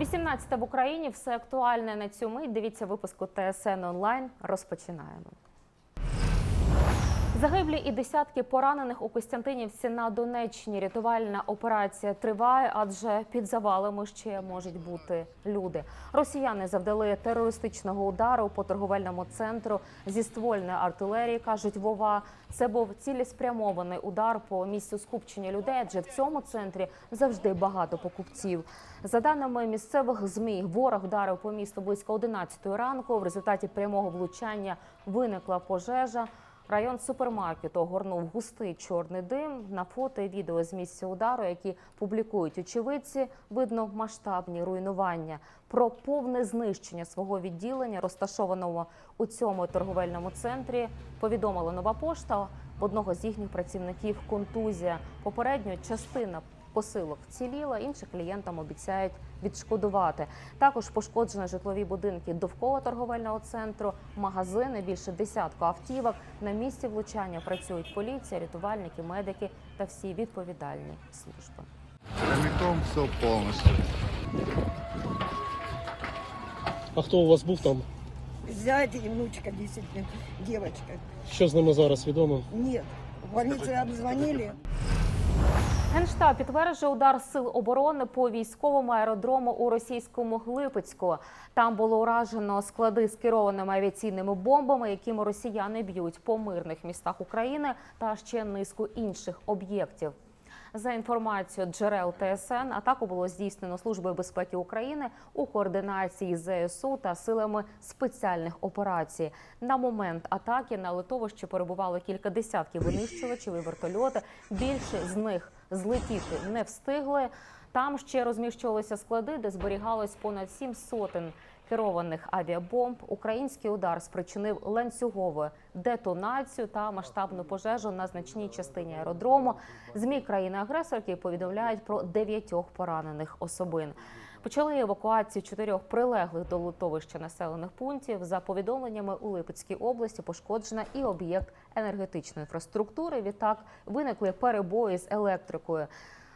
18 в Україні. Все актуальне на цю мить. Дивіться випуску ТСН онлайн. Розпочинаємо. Загиблі і десятки поранених у Костянтинівці на Донеччині. Рятувальна операція триває, адже під завалами ще можуть бути люди. Росіяни завдали терористичного удару по торговельному центру зі ствольної артилерії. кажуть Вова. Це був цілеспрямований удар по місцю скупчення людей. Адже в цьому центрі завжди багато покупців. За даними місцевих змі, ворог вдарив по місту близько 11 ранку. В результаті прямого влучання виникла пожежа. Район супермаркету огорнув густий чорний дим. На фото і відео з місця удару, які публікують очевидці, видно масштабні руйнування. Про повне знищення свого відділення, розташованого у цьому торговельному центрі, повідомила нова пошта. Одного з їхніх працівників контузія. Попередньо частина посилок вціліла, інші клієнтам обіцяють відшкодувати. Також пошкоджені житлові будинки довкола торговельного центру, магазини, більше десятку автівок. На місці влучання працюють поліція, рятувальники, медики та всі відповідальні служби. Прямиком все полностью. А хто у вас був там? Зять и внучка 10 лет, девочка. Що з ними зараз відомо? Нет, в больнице обзвонили. Генштаб підтверджує удар сил оборони по військовому аеродрому у російському Липецьку. Там було уражено склади з керованими авіаційними бомбами, якими росіяни б'ють по мирних містах України та ще низку інших об'єктів. За інформацією джерел ТСН, атаку було здійснено Службою безпеки України у координації з ЗСУ та силами спеціальних операцій. На момент атаки на литовищі перебувало кілька десятків винищувачів і вертольоти. Більше з них злетіти не встигли. Там ще розміщувалися склади, де зберігалось понад сім сотень керованих авіабомб. Український удар спричинив ланцюгову детонацію та масштабну пожежу на значній частині аеродрому. Змі країни-агресорки повідомляють про дев'ятьох поранених особин. Почали евакуацію чотирьох прилеглих до литовища населених пунктів. За повідомленнями у Липецькій області пошкоджена і об'єкт енергетичної інфраструктури. Відтак виникли перебої з електрикою.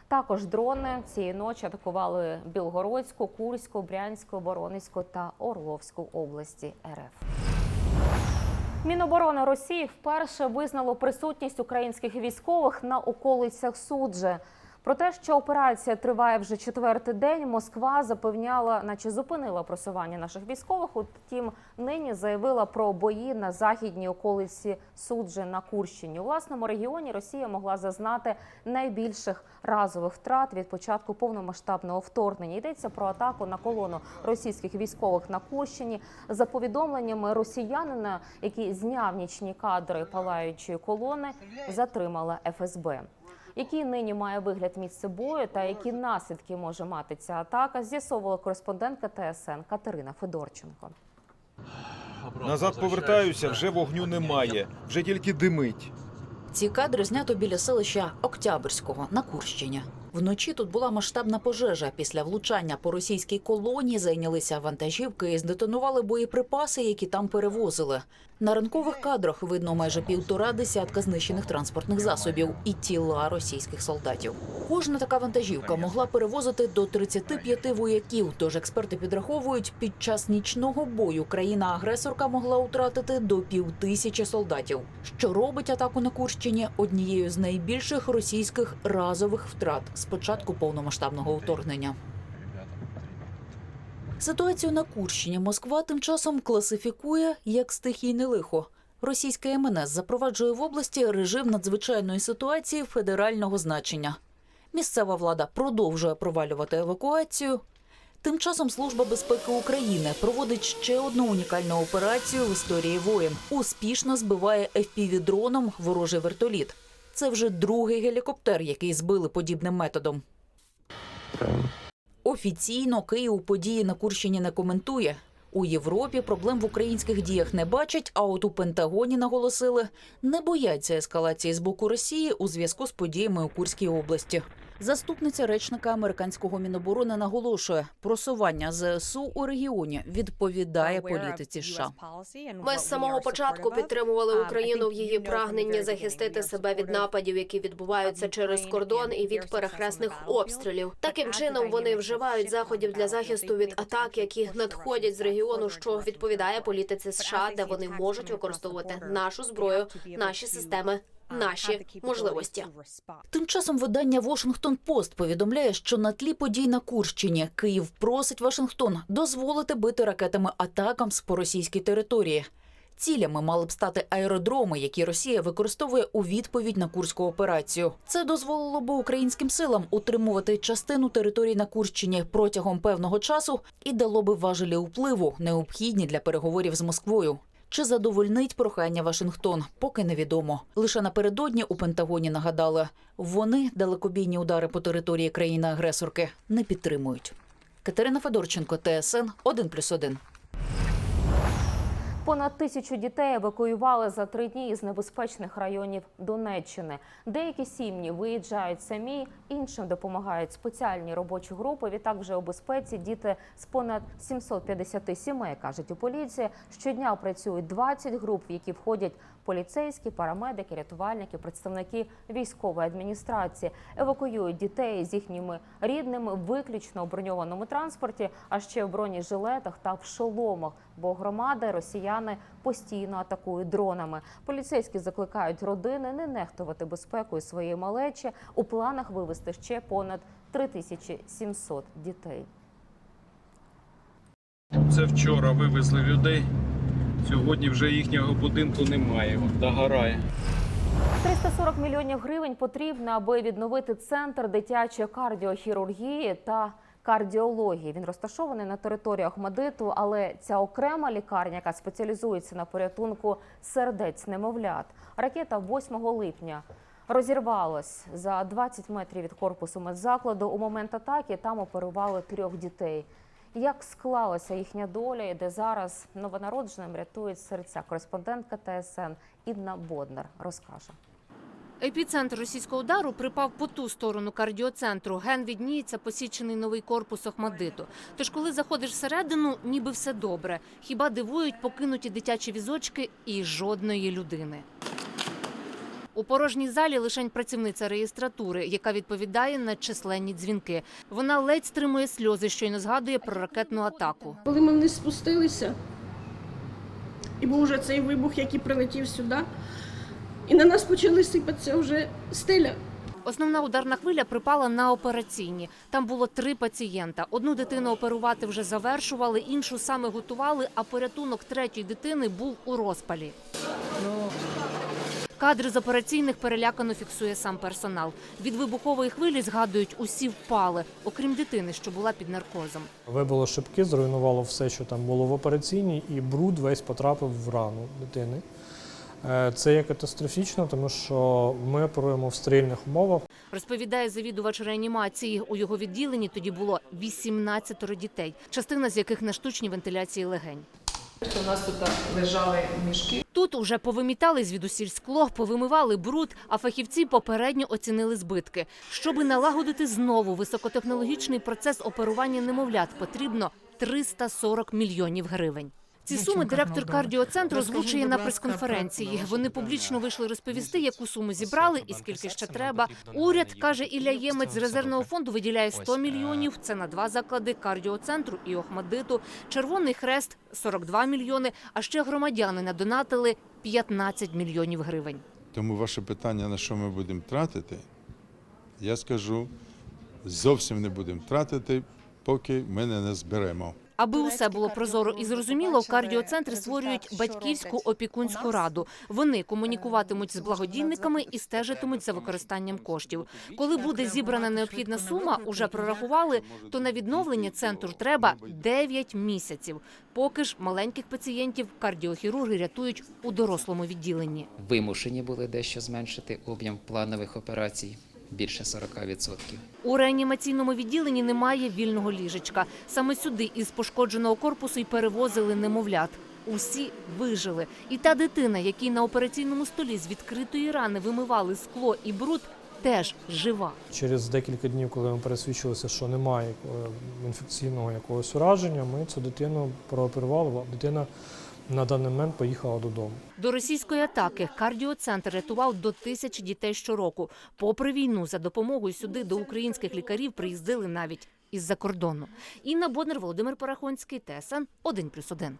Також дрони цієї ночі атакували Білгородську, Курську, Брянську, Воронезьку та Орловську області РФ. Міноборони Росії вперше визнало присутність українських військових на околицях суджі. Про те, що операція триває вже четвертий день, Москва запевняла, наче зупинила просування наших військових. Утім, нині заявила про бої на західній околиці суджі на Курщині. У власному регіоні Росія могла зазнати найбільших разових втрат від початку повномасштабного вторгнення. Йдеться про атаку на колону російських військових на Курщині. За повідомленнями росіянина, який зняв нічні кадри палаючої колони, затримала ФСБ. Який нині має вигляд місце бою та які наслідки може мати ця атака, з'ясовувала кореспондентка ТСН Катерина Федорченко. Назад повертаюся, вже вогню немає, вже тільки димить. Ці кадри знято біля селища Октябрського на Курщині. Вночі тут була масштабна пожежа. Після влучання по російській колонії зайнялися вантажівки і здетонували боєприпаси, які там перевозили. На ранкових кадрах видно майже півтора десятка знищених транспортних засобів і тіла російських солдатів. Кожна така вантажівка могла перевозити до 35 вояків. Тож експерти підраховують, під час нічного бою країна-агресорка могла втратити до півтисячі солдатів, що робить атаку на Курщині однією з найбільших російських разових втрат з початку повномасштабного вторгнення. Ситуацію на Курщині Москва тим часом класифікує як стихійне лихо. Російська МНС запроваджує в області режим надзвичайної ситуації федерального значення. Місцева влада продовжує провалювати евакуацію. Тим часом Служба безпеки України проводить ще одну унікальну операцію в історії воєн. Успішно збиває FPV-дроном ворожий вертоліт. Це вже другий гелікоптер, який збили подібним методом. Офіційно Київ події на Курщині не коментує. У Європі проблем в українських діях не бачать, а от у Пентагоні наголосили, не бояться ескалації з боку Росії у зв'язку з подіями у Курській області. Заступниця речника американського міноборони наголошує, просування ЗСУ у регіоні відповідає політиці США. Ми з самого початку підтримували Україну в її прагненні захистити себе від нападів, які відбуваються через кордон і від перехресних обстрілів. Таким чином вони вживають заходів для захисту від атак, які надходять з регіону, що відповідає політиці США, де вони можуть використовувати нашу зброю, наші системи, наші можливості. Тим часом видання Washington Post повідомляє, що на тлі подій на Курщині Київ просить Вашингтон дозволити бити ракетами атакам з по російській території. Цілями мали б стати аеродроми, які Росія використовує у відповідь на курську операцію. Це дозволило б українським силам утримувати частину території на Курщині протягом певного часу і дало би важелі впливу, необхідні для переговорів з Москвою. Чи задовольнить прохання Вашингтон, поки невідомо. Лише напередодні у Пентагоні нагадали, вони далекобійні удари по території країни-агресорки не підтримують. Катерина Федорченко, ТСН 1+,1. Понад тисячу дітей евакуювали за три дні із небезпечних районів Донеччини. Деякі сім'ї виїжджають самі, іншим допомагають спеціальні робочі групи. Відтак вже у безпеці діти з понад 750 сімей кажуть у поліції. Щодня працюють 20 груп, в які входять поліцейські, парамедики, рятувальники, представники військової адміністрації. Евакуюють дітей з їхніми рідними виключно у броньованому транспорті, а ще в бронежилетах та в шоломах. Бо громади росіяни постійно атакують дронами. Поліцейські закликають родини не нехтувати безпекою своєї малечі. У планах вивезти ще понад 3700 дітей. Це вчора вивезли людей. Сьогодні вже їхнього будинку немає. Догорає. 340 мільйонів гривень потрібно, аби відновити центр дитячої кардіохірургії та кардіології. Він розташований на території Охмадиту, але ця окрема лікарня, яка спеціалізується на порятунку сердець немовлят. Ракета 8 липня розірвалась за 20 метрів від корпусу медзакладу. У момент атаки там оперували трьох дітей. Як склалася їхня доля, і де зараз новонародженим рятують серця. Кореспондентка ТСН Інна Боднар розкаже. Епіцентр російського удару припав по ту сторону кардіоцентру. Ген відніється посічений новий корпус Охмадиту. Тож, коли заходиш всередину, ніби все добре. Хіба дивують покинуті дитячі візочки і жодної людини. У порожній залі лишень працівниця реєстратури, яка відповідає на численні дзвінки. Вона ледь стримує сльози, щойно згадує про ракетну атаку. Коли ми вниз спустилися, і був вже цей вибух, який прилетів сюди, і на нас почали сипатися вже стеля. Основна ударна хвиля припала на операційні. Там було три пацієнта. Одну дитину оперувати вже завершували, іншу саме готували, а порятунок третьої дитини був у розпалі. Кадри з операційних перелякано фіксує сам персонал. Від вибухової хвилі згадують, усі впали, окрім дитини, що була під наркозом. Вибило шибки, зруйнувало все, що там було в операційній, і бруд весь потрапив в рану дитини. Е, Це є катастрофічно, тому що ми оперуємо в стерильних умовах. Розповідає завідувач реанімації. У його відділенні тоді було 18 дітей, частина з яких на штучній вентиляції легень. У нас тут лежали мішки. Тут уже повимітали звідусіль скло, повимивали бруд, а фахівці попередньо оцінили збитки. Щоби налагодити знову високотехнологічний процес оперування немовлят, потрібно 340 мільйонів гривень. Ці суми директор кардіоцентру озвучує на прес-конференції. Вони публічно вийшли розповісти, яку суму зібрали і скільки ще треба. Уряд каже, Ілля Ємець з резервного фонду виділяє 100 мільйонів. Це на два заклади кардіоцентру і Охмадиту. Червоний хрест 42 мільйони. А ще громадяни надонатили 15 мільйонів гривень. Тому ваше питання, на що ми будемо тратити, я скажу, зовсім не будемо тратити, поки ми не зберемо. Аби усе було прозоро і зрозуміло, кардіоцентри створюють батьківську опікунську раду. Вони комунікуватимуть з благодійниками і стежитимуть за використанням коштів. Коли буде зібрана необхідна сума, уже прорахували, то на відновлення центру треба 9 місяців. Поки ж маленьких пацієнтів кардіохірурги рятують у дорослому відділенні. Вимушені були дещо зменшити об'єм планових операцій більше 40%. У реанімаційному відділенні немає вільного ліжечка. Саме сюди із пошкодженого корпусу й перевозили немовлят. Усі вижили. І та дитина, якій на операційному столі з відкритої рани вимивали скло і бруд, теж жива. Через декілька днів, коли ми пересвідчилися, що немає е, інфекційного якогось ураження, ми цю дитину прооперували. Дитина на даний момент поїхала додому. До російської атаки кардіоцентр рятував до тисячі дітей щороку. Попри війну, за допомогою сюди до українських лікарів приїздили навіть із-за кордону. Інна Боднер, Володимир Парахонський, ТСН 1+,1.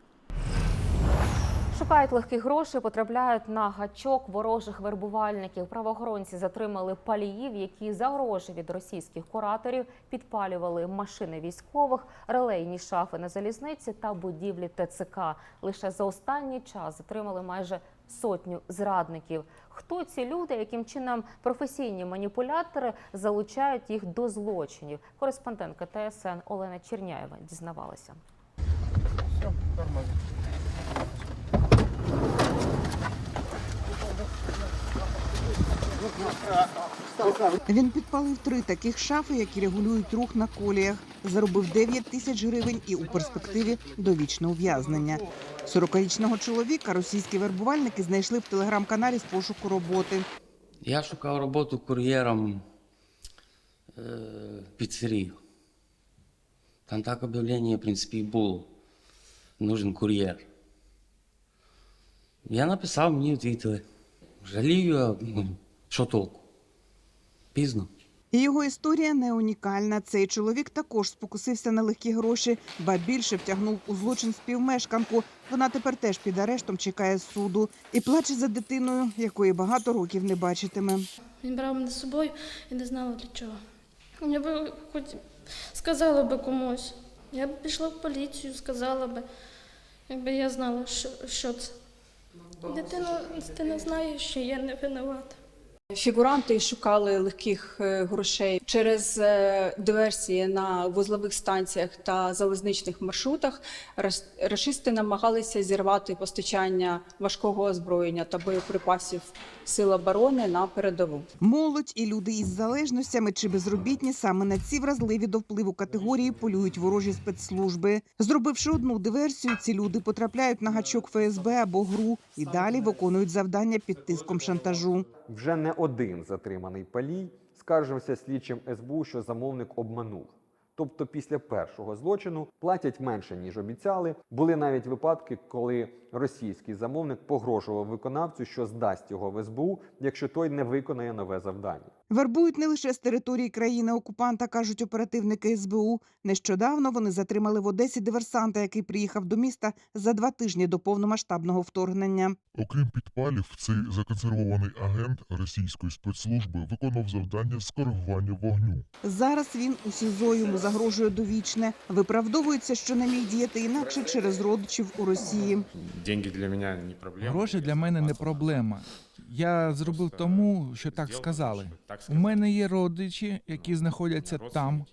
Шукають легких грошей, потрапляють на гачок ворожих вербувальників. Правоохоронці затримали паліїв, які за гроші від російських кураторів підпалювали машини військових, релейні шафи на залізниці та будівлі ТЦК. Лише за останній час затримали майже сотню зрадників. Хто ці люди, яким чином професійні маніпулятори залучають їх до злочинів? Кореспондентка ТСН Олена Черняєва дізнавалася. Він підпалив три таких шафи, які регулюють рух на коліях. Заробив 9 тисяч гривень і у перспективі довічне ув'язнення. 40-річного чоловіка російські вербувальники знайшли в телеграм-каналі з пошуку роботи. Я шукав роботу кур'єром е, піцерію. Там так об'явлення, в принципі, і було. Нужен кур'єр. Я написав, мені відповіли. Жалію, а, ну, що толку? Пізно. І його історія не унікальна. Цей чоловік також спокусився на легкі гроші, ба більше втягнув у злочин співмешканку. Вона тепер теж під арештом чекає суду і плаче за дитиною, якої багато років не бачитиме. Він брав мене з собою і не знала для чого. Я би хоч сказала би комусь. Я б пішла в поліцію, сказала би, якби я знала, що, що це. Дитина, дитина знає, що я не винувата. Фігуранти шукали легких е, грошей через е, диверсії на вузлових станціях та залізничних маршрутах. Рашисти намагалися зірвати постачання важкого озброєння та боєприпасів сил оборони на передову. Молодь і люди із залежностями чи безробітні саме на ці вразливі до впливу категорії полюють ворожі спецслужби. Зробивши одну диверсію, ці люди потрапляють на гачок ФСБ або ГРУ і далі виконують завдання під тиском шантажу. Вже не один затриманий палій скаржився слідчим СБУ, що замовник обманув. Тобто після першого злочину платять менше, ніж обіцяли. Були навіть випадки, коли російський замовник погрожував виконавцю, що здасть його в СБУ, якщо той не виконає нове завдання. Вербують не лише з території країни-окупанта, кажуть оперативники СБУ. Нещодавно вони затримали в Одесі диверсанта, який приїхав до міста за два тижні до повномасштабного вторгнення. Окрім підпалів, цей законсервований агент російської спецслужби виконував завдання з коригування вогню. Зараз він у СІЗО йому загрожує довічне. Виправдовується, що не міг діяти інакше через родичів у Росії. Деньги для мене не проблема. Гроші для мене не проблема. Я зробив тому, що так сказали. У мене є родичі, які знаходяться там,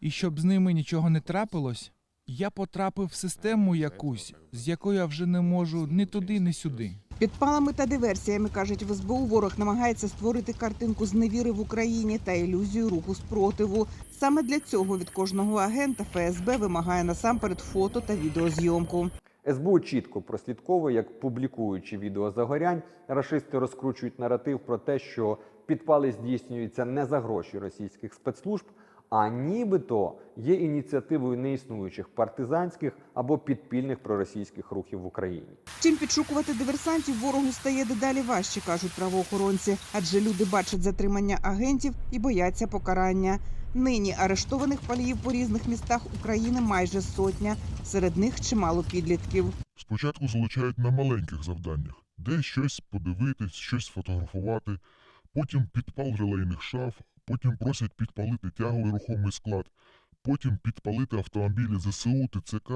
і щоб з ними нічого не трапилось, я потрапив в систему якусь, з якою я вже не можу ні туди, ні сюди. Підпалами та диверсіями кажуть в СБУ, ворог намагається створити картинку зневіри в Україні та ілюзію руху спротиву. Саме для цього від кожного агента ФСБ вимагає насамперед фото та відеозйомку. СБУ чітко прослідковує, як публікуючи відео загорянь, рашисти розкручують наратив про те, що підпали здійснюються не за гроші російських спецслужб, а нібито є ініціативою неіснуючих партизанських або підпільних проросійських рухів в Україні. Чим підшукувати диверсантів ворогу стає дедалі важче, кажуть правоохоронці, адже люди бачать затримання агентів і бояться покарання. Нині арештованих паліїв по різних містах України майже сотня. Серед них чимало підлітків. Спочатку залучають на маленьких завданнях, де щось подивитись, щось сфотографувати, потім підпал релейних шаф, потім просять підпалити тяговий рухомий склад, потім підпалити автомобілі ЗСУ, ТЦК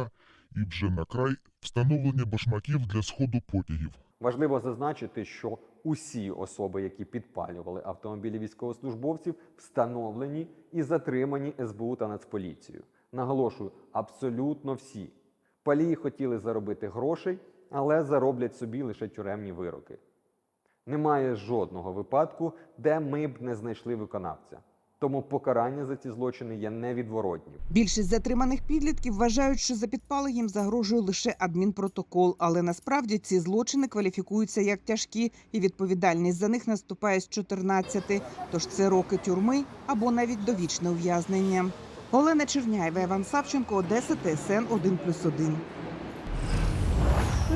і вже на край встановлення башмаків для сходу потягів. Важливо зазначити, що усі особи, які підпалювали автомобілі військовослужбовців, встановлені і затримані СБУ та Нацполіцією. Наголошую, абсолютно всі. Палії хотіли заробити грошей, але зароблять собі лише тюремні вироки. Немає жодного випадку, де ми б не знайшли виконавця. Тому покарання за ці злочини є невідворотнім. Більшість затриманих підлітків вважають, що за підпали їм загрожує лише адмінпротокол, але насправді ці злочини кваліфікуються як тяжкі, і відповідальність за них наступає з 14. Тож це роки тюрми або навіть довічне ув'язнення. Олена Черняєва, Іван Савченко, Одеса, ТСН 1+,1.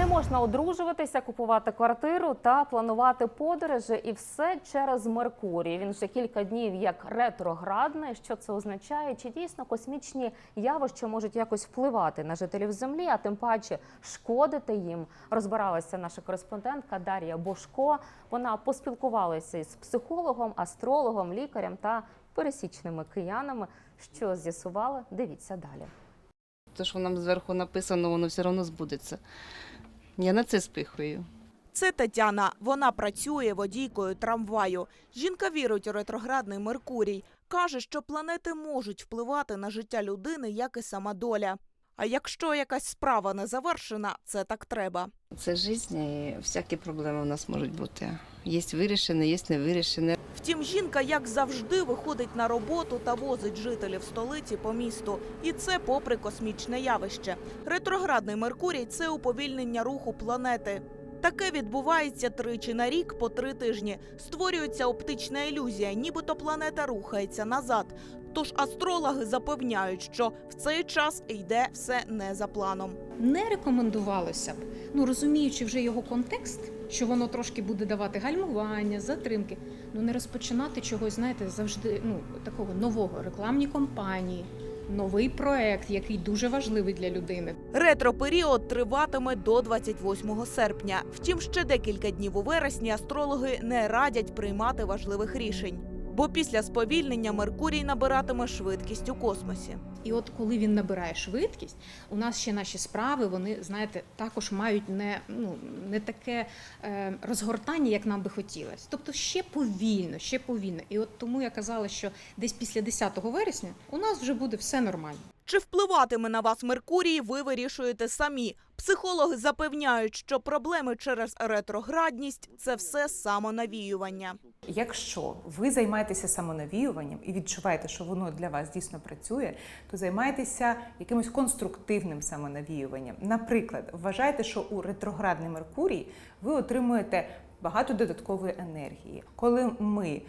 Не можна одружуватися, купувати квартиру та планувати подорожі, і все через Меркурій. Він вже кілька днів як ретроградний. Що це означає? Чи дійсно космічні явища можуть якось впливати на жителів Землі, а тим паче шкодити їм? Розбиралася наша кореспондентка Дар'я Бошко. Вона поспілкувалася із психологом, астрологом, лікарем та пересічними киянами. Що з'ясували? Дивіться далі. То, що нам зверху написано, воно все одно збудеться. Я на це спихую. Це Тетяна. Вона працює водійкою трамваю. Жінка вірить у ретроградний Меркурій. Каже, що планети можуть впливати на життя людини, як і сама доля. А якщо якась справа не завершена, це так треба. Це життя і всякі проблеми у нас можуть бути. Є вирішені, є не вирішені. Втім, жінка, як завжди, виходить на роботу та возить жителів столиці по місту. І це попри космічне явище. Ретроградний Меркурій це уповільнення руху планети. Таке відбувається тричі на рік по три тижні. Створюється оптична ілюзія, нібито планета рухається назад. Тож астрологи запевняють, що в цей час йде все не за планом. не рекомендувалося б, ну розуміючи вже його контекст, що воно трошки буде давати гальмування, затримки. Ну не розпочинати чогось, знаєте, завжди ну такого нового рекламні кампанії, новий проект, який дуже важливий для людини. Ретро-період триватиме до 28 серпня. Втім, ще декілька днів у вересні астрологи не радять приймати важливих рішень. Бо після сповільнення Меркурій набиратиме швидкість у космосі. І от коли він набирає швидкість, у нас ще наші справи, вони знаєте, також мають не, ну, не таке е, розгортання, як нам би хотілося. Тобто ще повільно, ще повільно. І от тому я казала, що десь після 10 вересня у нас вже буде все нормально. Чи впливатиме на вас Меркурій, ви вирішуєте самі. Психологи запевняють, що проблеми через ретроградність це все самонавіювання. Якщо ви займаєтеся самонавіюванням і відчуваєте, що воно для вас дійсно працює, то займайтеся якимось конструктивним самонавіюванням. Наприклад, вважайте, що у ретроградний Меркурій ви отримуєте багато додаткової енергії. Коли ми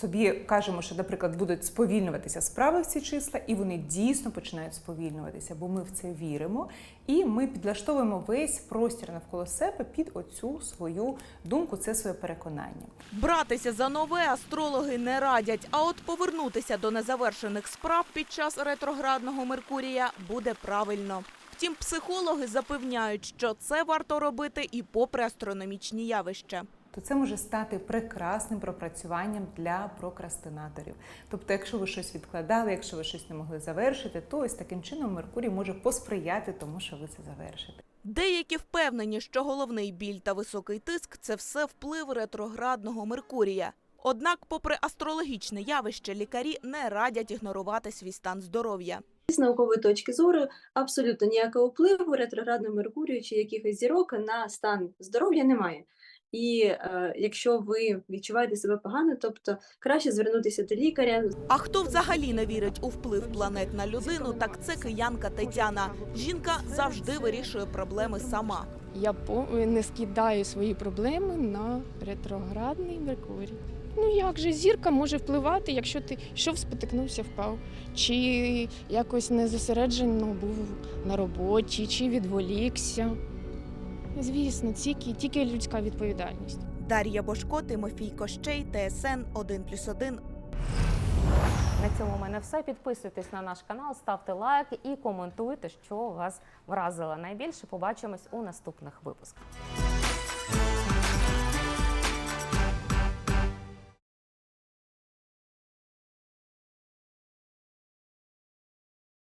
собі кажемо, що, наприклад, будуть сповільнюватися справи в ці числа, і вони дійсно починають сповільнюватися, бо ми в це віримо, і ми підлаштовуємо весь простір навколо себе під оцю свою думку, це своє переконання. Братися за нове астрологи не радять, а от повернутися до незавершених справ під час ретроградного Меркурія буде правильно. Втім, психологи запевняють, що це варто робити і попри астрономічні явища. То це може стати прекрасним пропрацюванням для прокрастинаторів. Тобто, якщо ви щось відкладали, якщо ви щось не могли завершити, то ось таким чином Меркурій може посприяти тому, що ви це завершите. Деякі впевнені, що головний біль та високий тиск це все вплив ретроградного Меркурія. Однак, попри астрологічне явище, лікарі не радять ігнорувати свій стан здоров'я. З наукової точки зору абсолютно ніякого впливу ретроградного Меркурію чи якихось зірок на стан здоров'я немає. І е, якщо ви відчуваєте себе погано, тобто краще звернутися до лікаря. А хто взагалі не вірить у вплив планет на людину, так це киянка Тетяна. Жінка завжди вирішує проблеми сама. Я по- не скидаю свої проблеми на ретроградний Меркурій. Ну як же зірка може впливати, якщо ти йшов, спотикнувся, впав, чи якось не зосереджено був на роботі, чи відволікся. Звісно, тільки, тільки людська відповідальність. Дар'я Бошко, Тимофій Кощей, ТСН 1+,1. На цьому в мене все. Підписуйтесь на наш канал, ставте лайк і коментуйте, що вас вразило найбільше. Побачимось у наступних випусках.